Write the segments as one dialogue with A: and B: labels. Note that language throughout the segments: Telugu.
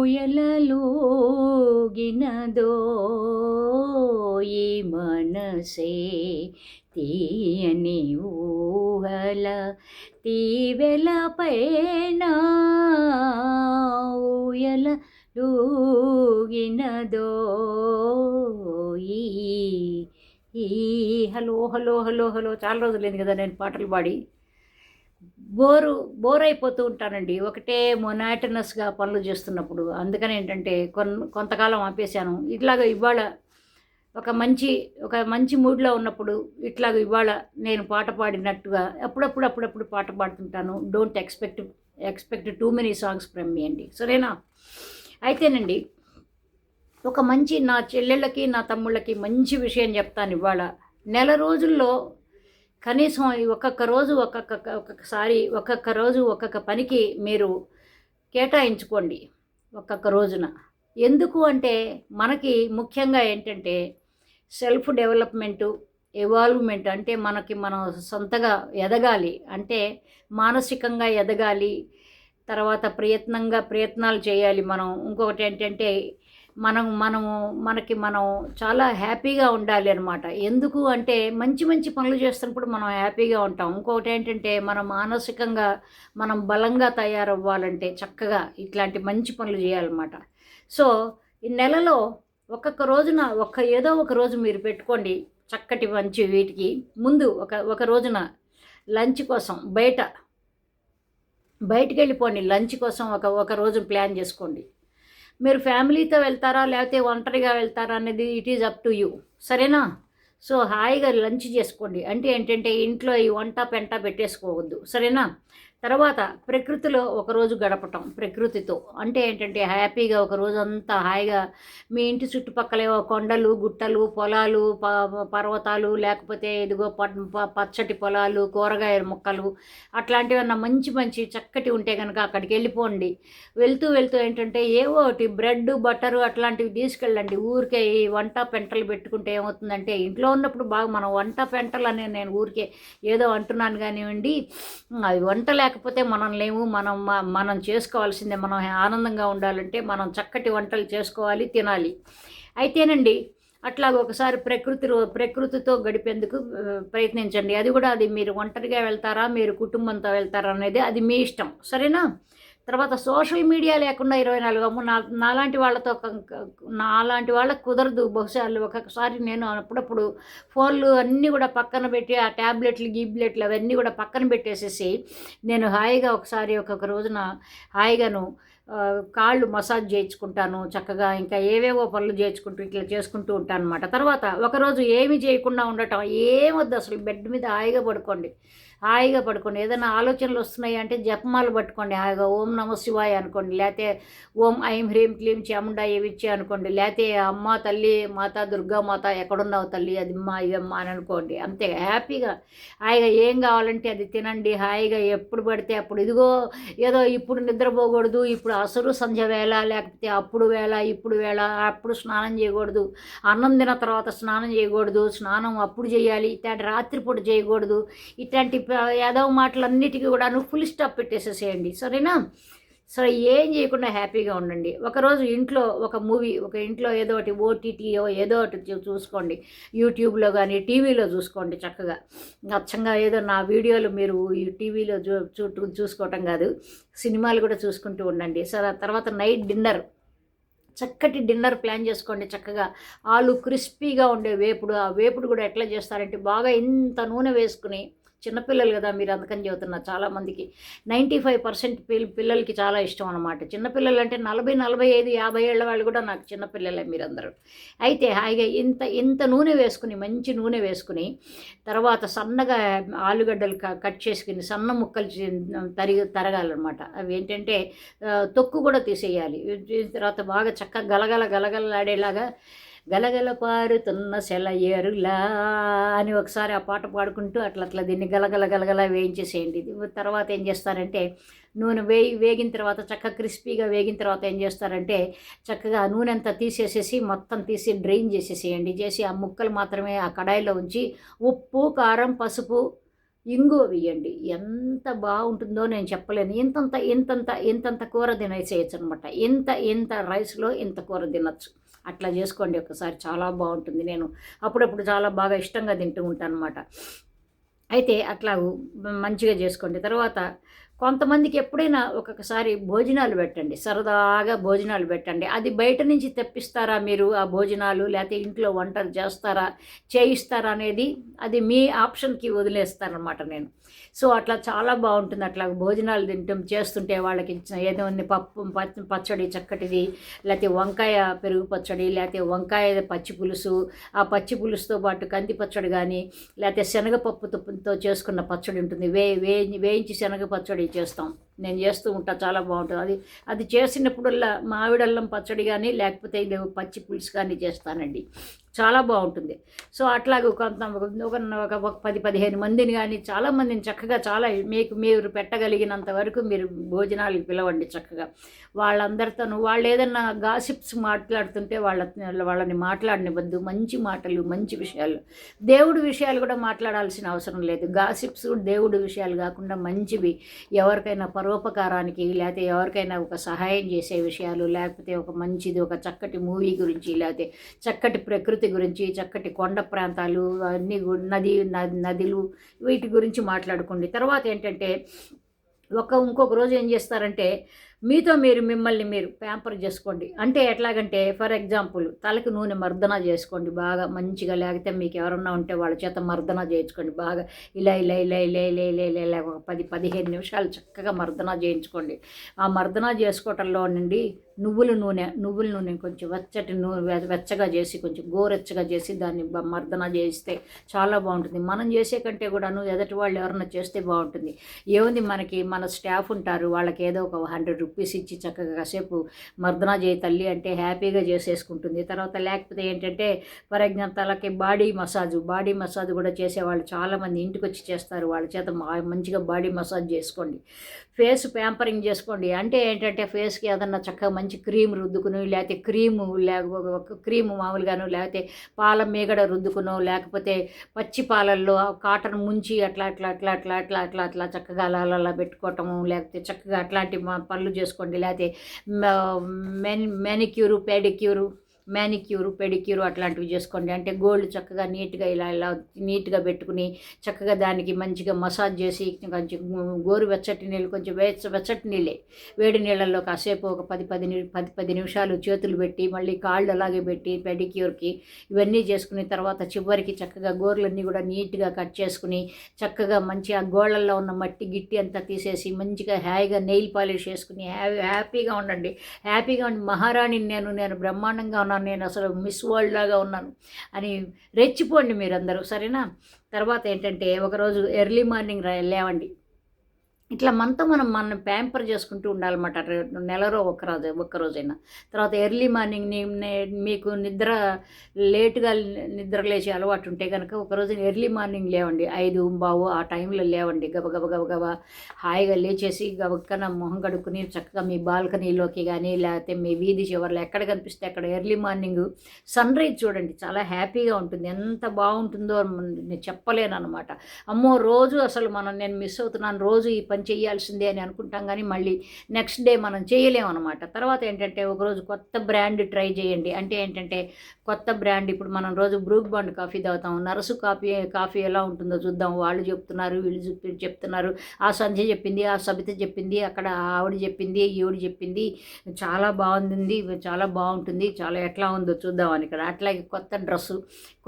A: ఊయలలోగినదో ఈ మనసే తీయని ఊహల తీవెల పైన ఊయల లూగినదో ఈ ఈ. Hello hello hello hello. చాలా రోజులైంది కదా నేను పాటలు పాడి. బోరు బోర్ అయిపోతూ ఉంటానండి. ఒకటే మొనాటనస్గా పనులు చేస్తున్నప్పుడు. అందుకని ఏంటంటే కొన్ కొంతకాలం ఆపేశాను. ఇట్లాగ ఇవాళ ఒక మంచి ఒక మంచి మూడ్లో ఉన్నప్పుడు ఇట్లాగ ఇవాళ నేను పాట పాడినట్టుగా అప్పుడప్పుడు అప్పుడప్పుడు పాట పాడుతుంటాను. Don't expect expect too many songs from me అండి. సరేనా? అయితేనండి ఒక మంచి నా చెల్లెళ్ళకి నా తమ్ముళ్ళకి మంచి విషయం చెప్తాను ఇవాళ. నెల రోజుల్లో కనీసం ఈ ఒక్కొక్క రోజు ఒక్కొక్క ఒక్కొక్కసారి ఒక్కొక్క రోజు ఒక్కొక్క పనికి మీరు కేటాయించుకోండి ఒక్కొక్క రోజున. ఎందుకు అంటే మనకి ముఖ్యంగా ఏంటంటే సెల్ఫ్ డెవలప్మెంటు ఎవాల్వ్మెంట్ అంటే మనకి మనం సొంతగా ఎదగాలి. అంటే మానసికంగా ఎదగాలి తర్వాత ప్రయత్నంగా ప్రయత్నాలు చేయాలి మనం. ఇంకొకటి ఏంటంటే మనం మనము మనకి మనం చాలా హ్యాపీగా ఉండాలి అనమాట ఎందుకు అంటే మంచి మంచి పనులు చేస్తున్నప్పుడు మనం హ్యాపీగా ఉంటాం. ఇంకొకటి ఏంటంటే మనం మానసికంగా మనం బలంగా తయారవ్వాలంటే చక్కగా ఇట్లాంటి మంచి పనులు చేయాలన్నమాట. సో ఈ నెలలో ఒక్కొక్క రోజున ఒక్క ఏదో ఒక రోజు మీరు పెట్టుకోండి చక్కటి మంచి వీటికి. ముందు ఒక ఒక రోజున లంచ్ కోసం బయట బయటికి వెళ్ళిపోండి లంచ్ కోసం ఒక ఒక రోజు ప్లాన్ చేసుకోండి. మీరు ఫ్యామిలీతో వెళ్తారా? లేకపోతే ఒంటరిగా వెళ్తారా అనేది it is up to you సరేనా? సో హాయిగా లంచ్ చేసుకోండి. అంటే ఏంటంటే ఇంట్లో ఈ వంట పెంట పెట్టేసుకోవద్దు. సరేనా? తర్వాత ప్రకృతిలో ఒకరోజు గడపటం ప్రకృతితో. అంటే ఏంటంటే హ్యాపీగా ఒక రోజు అంతా హాయిగా మీ ఇంటి చుట్టుపక్కల ఏవో కొండలు గుట్టలు పొలాలు ప- పర్వతాలు లేకపోతే ఇదిగో ప- పచ్చటి పొలాలు కూరగాయల మొక్కలు అట్లాంటివన్నా మంచి మంచి చక్కటి ఉంటే కనుక అక్కడికి వెళ్ళిపోండి. వెళ్తూ వెళ్తూ ఏంటంటే ఏవో ఒకటి బ్రెడ్ బటరు అట్లాంటివి తీసుకెళ్ళండి. ఊరికే ఈ వంట పెంటలు పెట్టుకుంటే ఏమవుతుందంటే ఇంట్లో ఉన్నప్పుడు బాగా మనం వంట పెంటలు అనే నేను ఊరికే ఏదో అంటున్నాను కానివ్వండి అవి వంట లేకపోతే మనం లేము మనం మనం చేసుకోవాల్సిందే మనం ఆనందంగా ఉండాలంటే మనం చక్కటి వంటలు చేసుకోవాలి తినాలి. అయితేనండి అట్లాగ ఒకసారి ప్రకృతి ప్రకృతితో గడిపేందుకు ప్రయత్నించండి. అది కూడా అది మీరు ఒంటరిగా వెళ్తారా మీరు కుటుంబంతో వెళ్తారా అనేది అది మీ ఇష్టం. సరేనా? తర్వాత సోషల్ మీడియా లేకుండా ఇరవై నాలుగు అమ్మ నా నాలాంటి వాళ్ళతో నాలాంటి వాళ్ళకి కుదరదు. బహుశా ఒక్కొక్కసారి నేను అప్పుడప్పుడు ఫోన్లు అన్నీ కూడా పక్కన పెట్టి ఆ ట్యాబ్లెట్లు గీబ్లెట్లు అవన్నీ కూడా పక్కన పెట్టేసేసి నేను హాయిగా ఒకసారి ఒక్కొక్క రోజున హాయిగాను కాళ్ళు మసాజ్ చేయించుకుంటాను. చక్కగా ఇంకా ఏవేవో పనులు చేయించుకుంటూ ఇట్లా చేసుకుంటూ ఉంటాను అనమాట తర్వాత ఒకరోజు ఏమి చేయకుండా ఉండటం ఏమొద్దు అసలు బెడ్ మీద హాయిగా పడుకోండి. హాయిగా పడుకోండి. ఏదైనా ఆలోచనలు వస్తున్నాయి అంటే జపమాలు పట్టుకోండి హాయిగా. ఓం నమ శివాయ అనుకోండి. లేకపోతే ఓం ఐం హ్రీం క్లీం చాముండా ఏవిచ్చి అనుకోండి. లేకపోతే అమ్మ తల్లి మాత దుర్గా మాత ఎక్కడున్నావు తల్లి? అది మా ఇదమ్మా అని అనుకోండి. అంతే హ్యాపీగా. హాయిగా ఏం కావాలంటే అది తినండి. హాయిగా ఎప్పుడు పడితే అప్పుడు ఇదిగో ఏదో ఇప్పుడు నిద్రపోకూడదు ఇప్పుడు అసలు సంధ్య వేళ లేకపోతే అప్పుడు వేళ ఇప్పుడు వేళ అప్పుడు స్నానం చేయకూడదు. అన్నం తిన్న తర్వాత స్నానం చేయకూడదు. స్నానం అప్పుడు చేయాలి. ఇట్లాంటి రాత్రిపూట చేయకూడదు. ఇట్లాంటి యాదవ మాటలన్నిటికీ కూడా ఫుల్ స్టాప్ పెట్టేసేసేయండి. సరేనా? సో ఏం చేయకుండా హ్యాపీగా ఉండండి. ఒకరోజు ఇంట్లో ఒక మూవీ ఒక ఇంట్లో ఏదో ఒకటి ఓటీటీయో ఏదో ఒకటి చూసుకోండి. యూట్యూబ్లో కానీ టీవీలో చూసుకోండి చక్కగా. అచ్చంగా ఏదో నా వీడియోలు మీరు ఈ టీవీలో చూ చూ చూసుకోవటం కాదు. సినిమాలు కూడా చూసుకుంటూ ఉండండి. సరే తర్వాత నైట్ డిన్నర్. చక్కటి డిన్నర్ ప్లాన్ చేసుకోండి చక్కగా. ఆలు క్రిస్పీగా ఉండే వేపుడు. ఆ వేపుడు కూడా ఎట్లా చేస్తారంటే బాగా ఇంత నూనె వేసుకుని చిన్నపిల్లలు కదా మీరు అందుకని చెబుతున్నారు చాలామందికి నైంటీ ఫైవ్ పర్సెంట్ పిల్లలకి చాలా ఇష్టం అనమాట చిన్నపిల్లలు అంటే నలభై నలభై ఐదు యాభై ఏళ్ళ వాళ్ళు కూడా నాకు చిన్నపిల్లలే మీరందరూ. అయితే హాయిగా ఇంత ఇంత నూనె వేసుకుని మంచి నూనె వేసుకుని తర్వాత సన్నగా ఆలుగడ్డలు క- కట్ చేసుకుని సన్న ముక్కలు తరిగి తరగాలన్నమాట. అవి ఏంటంటే తొక్కు కూడా తీసేయాలి. తర్వాత బాగా చక్కగా గలగల గలగలలాడేలాగా గలగల పారుతున్న సెలయేరులా అని ఒకసారి ఆ పాట పాడుకుంటూ అట్లా అట్లా దీన్ని గలగల గలగల వేయించేసేయండి. ఇది తర్వాత ఏం చేస్తారంటే నూనె వేగి వేగిన తర్వాత చక్కగా క్రిస్పీగా వేగిన తర్వాత ఏం చేస్తారంటే చక్కగా నూనె అంతా తీసేసేసి మొత్తం తీసి డ్రైన్ చేసేసేయండి. చేసి ఆ ముక్కలు మాత్రమే ఆ కడాయిలో ఉంచి ఉప్పు కారం పసుపు ఇంగువ వేయండి. ఎంత బాగుంటుందో నేను చెప్పలేను. ఇంతంత ఇంతంత ఇంతంత కూర తినేసేయచ్చు అనమాట ఇంత ఇంత రైస్లో ఇంత కూర తినచ్చు. అట్లా చేసుకోండి ఒకసారి చాలా బాగుంటుంది. నేను అప్పుడప్పుడు చాలా బాగా ఇష్టంగా తింటూ ఉంటాను అనమాట అయితే అట్లా మంచిగా చేసుకోండి. తర్వాత కొంతమందికి ఎప్పుడైనా ఒక్కొక్కసారి భోజనాలు పెట్టండి సరదాగా భోజనాలు పెట్టండి. అది బయట నుంచి తెప్పిస్తారా మీరు ఆ భోజనాలు? లేకపోతే ఇంట్లో వంటలు చేస్తారా? చేయిస్తారా అనేది అది మీ ఆప్షన్కి వదిలేస్తారనమాట నేను. సో అట్లా చాలా బాగుంటుంది. అట్లా భోజనాలు తింటాం చేస్తుంటే వాళ్ళకి ఏదో పప్పు పచ్చడి చక్కటిది లేకపోతే వంకాయ పెరుగు పచ్చడి లేకపోతే వంకాయ పచ్చి పులుసు ఆ పచ్చి పులుసుతో పాటు కంది పచ్చడి కానీ లేకపోతే శనగపప్పుతో చేసుకున్న పచ్చడి ఉంటుంది. వే వేయించి శనగ పచ్చడి చేస్తాం. నేను చేస్తూ ఉంటా చాలా బాగుంటుంది. అది అది చేసినప్పుడల్లా మామిడల్లం పచ్చడి కానీ లేకపోతే ఇది పచ్చి పులుసు కానీ చేస్తానండి. చాలా బాగుంటుంది. సో అట్లాగే కొంత ఒక ఒక పది పదిహేను మందిని కానీ చాలా మందిని చక్కగా చాలా మీకు మీరు పెట్టగలిగినంత వరకు మీరు భోజనాలకు పిలవండి చక్కగా. వాళ్ళందరితోనూ వాళ్ళు ఏదన్నా గాసిప్స్ మాట్లాడుతుంటే వాళ్ళ వాళ్ళని మాట్లాడనివ్వద్దు. మంచి మాటలు మంచి విషయాలు. దేవుడి విషయాలు కూడా మాట్లాడాల్సిన అవసరం లేదు. గాసిప్స్ దేవుడి విషయాలు కాకుండా మంచివి. ఎవరికైనా పరోపకారానికి లేకపోతే ఎవరికైనా ఒక సహాయం చేసే విషయాలు లేకపోతే ఒక మంచిది ఒక చక్కటి మూవీ గురించి లేకపోతే చక్కటి ప్రకృతి గురించి చక్కటి కొండ ప్రాంతాలు అన్ని నది నదులు వీటి గురించి మాట్లాడుకోండి. తర్వాత ఏంటంటే ఒక ఇంకొక రోజు ఏం చేస్తారంటే మీతో మీరు మిమ్మల్ని మీరు ప్యాంపర్ చేసుకోండి. అంటే ఎట్లాగంటే ఫర్ ఎగ్జాంపుల్ తలకి నూనె మర్దన చేసుకోండి బాగా మంచిగా లేకపోతే మీకు ఎవరన్నా ఉంటే వాళ్ళ చేత మర్దన చేయించుకోండి బాగా. ఇలా ఇలా ఇలా ఇలా ఇలా ఇలా ఇలా ఇలా ఒక పది పదిహేను నిమిషాలు చక్కగా మర్దన చేయించుకోండి. ఆ మర్దన చేసుకోవటంలో నుండి నువ్వుల నూనె నువ్వుల నూనె కొంచెం వెచ్చటి నూనె వెచ్చగా చేసి కొంచెం గోరెచ్చగా చేసి దాన్ని మర్దన చేస్తే చాలా బాగుంటుంది. మనం చేసే కంటే కూడాను ఎదటి వాళ్ళు ఎవరన్నా చేస్తే బాగుంటుంది. ఏముంది మనకి మన స్టాఫ్ ఉంటారు వాళ్ళకి ఏదో ఒక హండ్రెడ్ రూపీస్ ఇచ్చి చక్కగా కాసేపు మర్దన చేయి తల్లి అంటే హ్యాపీగా చేసేసుకుంటుంది. తర్వాత లేకపోతే ఏంటంటే ఫర్ ఎగ్జాంపుల్ తలకి బాడీ మసాజ్ బాడీ మసాజ్ కూడా చేసేవాళ్ళు చాలామంది ఇంటికి వచ్చి చేస్తారు. వాళ్ళ చేత మంచిగా బాడీ మసాజ్ చేసుకోండి. ఫేస్ ప్యాంపరింగ్ చేసుకోండి. అంటే ఏంటంటే ఫేస్కి ఏదన్నా చక్కగా మంచి క్రీమ్ రుద్దుకుని లేకపోతే క్రీము లేకపోతే క్రీము మామూలుగాను లేకపోతే పాల మీగడ రుద్దుకునో లేకపోతే పచ్చి పాలల్లో కాటన్ ముంచి అట్లా అట్లా అట్లా అట్లా అట్లా అట్లా అట్లా చక్కగా అలా అలా పెట్టుకోవటము లేకపోతే చక్కగా అట్లాంటి పనులు చేసుకోండి. లేకపోతే men manicure pedicure manicure pedicure అట్లాంటివి చేసుకోండి. అంటే గోల్డ్ చక్కగా నీట్గా ఇలా ఇలా నీట్గా పెట్టుకుని చక్కగా దానికి మంచిగా మసాజ్ చేసి కొంచెం గోరు వెచ్చటి నీళ్ళు కొంచెం వెచ్చ వెచ్చటి నీళ్ళే. వేడి నీళ్ళల్లో కాసేపు ఒక పది పది పది పది నిమిషాలు చేతులు పెట్టి మళ్ళీ కాళ్ళు అలాగే పెట్టి పెడిక్యూర్కి ఇవన్నీ చేసుకుని తర్వాత చివరికి చక్కగా గోర్లన్నీ కూడా నీట్గా కట్ చేసుకుని చక్కగా మంచి ఆ గోళ్ళల్లో ఉన్న మట్టి గిట్టి అంతా తీసేసి మంచిగా హాయిగా నెయిల్ పాలిష్ చేసుకుని హ్యాపీగా ఉండండి. హ్యాపీగా ఉండి మహారాణిని నేను నేను బ్రహ్మాండంగా ఉన్నాను. ఉన్నాను నేను అసలు మిస్ వరల్డ్ లాగా ఉన్నాను అని రెచ్చిపోండి మీరందరూ సరేనా? తర్వాత ఏంటంటే ఒకరోజు ఎర్లీ మార్నింగ్ లేవండి. ఇట్లా మనతో మనం మనం ప్యాంపర్ చేసుకుంటూ ఉండాలన్నమాట. నెలలో ఒక రోజు ఒక్కరోజైనా తర్వాత ఎర్లీ మార్నింగ్ మీకు నిద్ర లేటుగా నిద్ర లేచే అలవాటు ఉంటే కనుక ఒకరోజు ఎర్లీ మార్నింగ్ లేవండి. ఐదు బావు ఆ టైంలో లేవండి. గబగబ గబగబ హాయిగా లేచేసి గబక్కన మొహం కడుక్కుని చక్కగా మీ బాల్కనీలోకి కానీ లేకపోతే మీ వీధి చివరిలో ఎక్కడ కనిపిస్తే అక్కడ ఎర్లీ మార్నింగ్ సన్ రైజ్ చూడండి. చాలా హ్యాపీగా ఉంటుంది. ఎంత బాగుంటుందో నేను చెప్పలేను అనమాట అమ్మో రోజు అసలు మనం నేను మిస్ అవుతున్నాను. రోజు ఈ పని పని చేయాల్సిందే అని అనుకుంటాం కానీ మళ్ళీ నెక్స్ట్ డే మనం చేయలేమన్నమాట. తర్వాత ఏంటంటే ఒకరోజు కొత్త బ్రాండ్ ట్రై చేయండి. అంటే ఏంటంటే కొత్త బ్రాండ్ ఇప్పుడు మనం రోజు బ్రూక్ బాండ్ కాఫీ తాగుతాం. నరసు కాఫీ కాఫీ ఎలా ఉంటుందో చూద్దాం. వాళ్ళు చెప్తున్నారు వీళ్ళు చెప్తున్నారు. ఆ సంధ్య చెప్పింది ఆ సబిత చెప్పింది అక్కడ ఆవిడ చెప్పింది ఈవిడ చెప్పింది. చాలా బాగుంది చాలా బాగుంటుంది చాలా ఎట్లా ఉందో చూద్దామని ఇక్కడ. అట్లాగే కొత్త డ్రెస్సు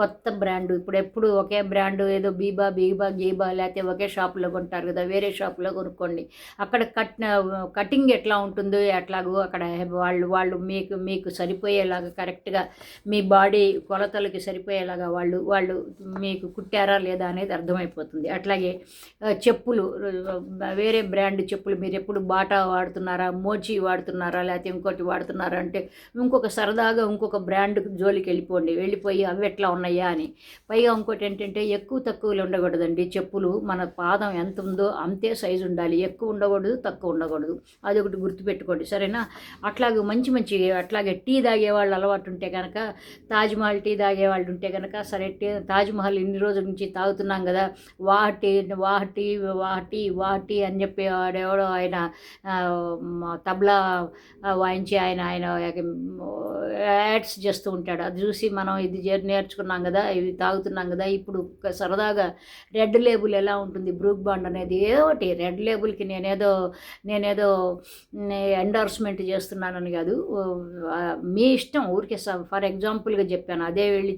A: కొత్త బ్రాండు. ఇప్పుడు ఎప్పుడు ఒకే బ్రాండ్ ఏదో బీబా బీబా గీబా లేకపోతే ఒకే షాపులో కొంటారు కదా వేరే షాపులో కొనుక్కోండి అక్కడ కట్ కటింగ్ ఎట్లా ఉంటుందో ఎట్లాగో అక్కడ వాళ్ళు వాళ్ళు మీకు మీకు సరిపోయేలాగా కరెక్ట్గా మీ బాడీ కొలతలకి సరిపోయేలాగా వాళ్ళు వాళ్ళు మీకు కుట్టారా లేదా అనేది అర్థమైపోతుంది. అట్లాగే చెప్పులు వేరే బ్రాండ్ చెప్పులు మీరు ఎప్పుడు బాటా వాడుతున్నారా మోచి వాడుతున్నారా లేకపోతే ఇంకోటి వాడుతున్నారా అంటే ఇంకొక సరదాగా ఇంకొక బ్రాండ్ జోలికి వెళ్ళిపోండి. వెళ్ళిపోయి అవి ఎట్లా ఉన్నాయా అని. పైగా ఇంకోటి ఏంటంటే ఎక్కువ తక్కువలు ఉండకూడదండి. చెప్పులు మన పాదం ఎంత ఉందో అంతే సైజు ఉండాలి. ఎక్కువ ఉండకూడదు తక్కువ ఉండకూడదు. అది ఒకటి గుర్తుపెట్టుకోండి. సరేనా? అట్లాగే మంచి మంచి అట్లాగే టీ తాగేవాళ్ళు అలవాటు ఉంటే కనుక తాజ్మహల్ టీ తాగేవాళ్ళు ఉంటే కనుక సరే టీ తాజ్మహల్ ఇన్ని రోజుల నుంచి తాగుతున్నాం కదా వాటి వాటి వాటి వాటి అని చెప్పి వాడెవడో ఆయన తబలా వాయించి ఆయన ఆయన యాడ్స్ చేస్తూ ఉంటాడు. అది చూసి మనం ఇది నేర్చుకున్నాం కదా ఇవి తాగుతున్నాం కదా ఇప్పుడు సరదాగా రెడ్ లేబుల్ ఎలా ఉంటుంది బ్రూక్ బాండ్ అనేది ఏదో ఒకటి రెడ్ లేబుల్కి నేనేదో నేనేదో ఎండార్స్మెంట్ చేస్తున్నానని కాదు. మీ ఇష్టం ఊరికే ఫర్ ఎగ్జాంపుల్గా చెప్పాను. అదే వెళ్ళి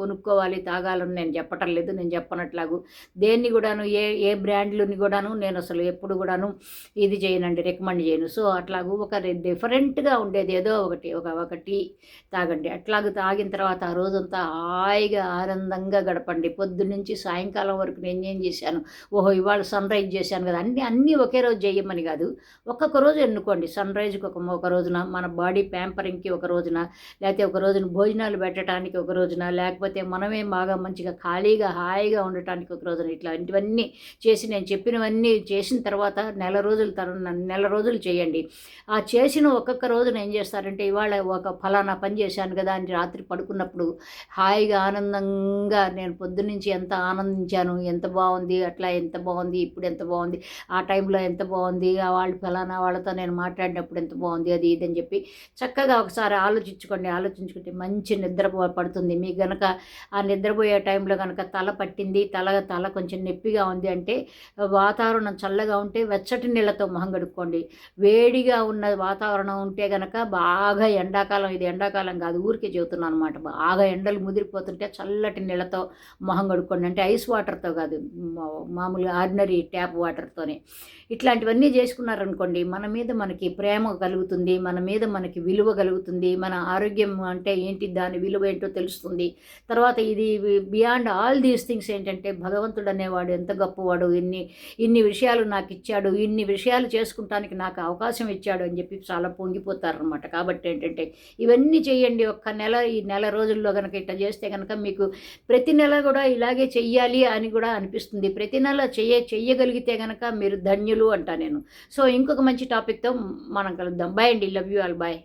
A: కొనుక్కోవాలి తాగాలని నేను చెప్పటం లేదు. నేను చెప్పనట్లాగు. దేన్ని కూడాను ఏ ఏ బ్రాండ్లని కూడాను నేను అసలు ఎప్పుడు కూడాను ఇది చేయనండి రికమెండ్ చేయను. సో అట్లాగూ ఒక డిఫరెంట్గా ఉండేది ఏదో ఒకటి ఒక ఒకటి టీ తాగండి. అట్లాగ తాగిన తర్వాత ఆ రోజంతా హాయిగా ఆనందంగా గడపండి. పొద్దున్నుంచి సాయంకాలం వరకు నేను ఏం చేశాను? ఓహో ఇవాళ సన్ రైజ్ చేశాను కదా. అన్నీ అన్నీ ఒకే రోజు చేయమని కాదు. ఒక్కొక్క రోజు ఎన్నుకోండి. సన్ రైజ్కి ఒక ఒక రోజున మన బాడీ ప్యాంపరింగ్కి ఒక రోజున లేకపోతే ఒక రోజున భోజనాలు పెట్టడానికి ఒక రోజున లేకపోతే మనమే బాగా మంచిగా ఖాళీగా హాయిగా ఉండటానికి ఒక రోజున ఇట్లాంటివన్నీ చేసి నేను చెప్పినవన్నీ చేసిన తర్వాత నెల రోజుల తర్వాత నెల రోజులు చేయండి. ఆ చేసిన ఒక్కొక్క రోజున ఏం చేస్తారంటే ఇవాళ ఒక ఫలానా పని చేశాను కదా అని రాత్రి పడుకున్నప్పుడు హాయిగా ఆనందంగా నేను పొద్దున్నుంచి ఎంత ఆనందించాను ఎంత బాగుంది అట్లా ఎంత బాగుంది ఇప్పుడు ఎంత బాగుంది ఆ టైంలో ఎంత బాగుంది ఆ వాళ్ళు ఫలానా వాళ్ళతో నేను మాట్లాడినప్పుడు ఎంత బాగుంది అది ఇది అని చెప్పి చక్కగా ఒకసారి ఆలోచించుకోండి ఆలోచించుకుంటే మంచి నిద్ర పడుతుంది. మీకు గనక ఆ నిద్రపోయే టైంలో కనుక తల పట్టింది తల తల కొంచెం నొప్పిగా ఉంది అంటే వాతావరణం చల్లగా ఉంటే వెచ్చటి నీళ్ళతో మొహం కడుక్కోండి. వేడిగా ఉన్న వాతావరణం ఉంటే కనుక బాగా ఎండాకాలం ఇది ఎండాకాలం కాదు ఊరికే చెబుతున్నాను అనమాట బాగా ఎండలు ముదిరిపోతుంటే చల్లటి నీళ్ళతో మొహం కడుక్కోండి. అంటే ఐస్ వాటర్తో కాదు మా- మామూలుగా ఆర్డినరీ ట్యాప్ వాటర్తోనే. ఇట్లాంటివన్నీ చేసుకున్నారనుకోండి మన మీద మనకి ప్రేమ కలుగుతుంది మన మీద మనకి విలువ కలుగుతుంది మన ఆరోగ్యం అంటే ఏంటి దాని విలువ ఏంటో తెలుస్తుంది. తర్వాత ఇది బియాండ్ ఆల్ దీస్ థింగ్స్ ఏంటంటే భగవంతుడు అనేవాడు ఎంత గొప్పవాడు ఇన్ని ఇన్ని విషయాలు నాకు ఇచ్చాడు ఇన్ని విషయాలు చేసుకుంటానికి నాకు అవకాశం ఇచ్చాడు అని చెప్పి చాలా పొంగిపోతారనమాట కాబట్టి ఏంటంటే ఇవన్నీ చేయండి ఒక్క నెల ఈ నెల రోజుల్లో కనుక ఇట్లా చేస్తే కనుక మీకు ప్రతి నెల కూడా ఇలాగే చెయ్యాలి అని కూడా అనిపిస్తుంది. ప్రతి నెల చెయ్య చెయ్యగలిగితే కనుక మీరు ధన్యులు అంటా నేను. సో ఇంకొక మంచి టాపిక్తో మనం కలుద్దాం. బాయ్ అండి. Love you all bye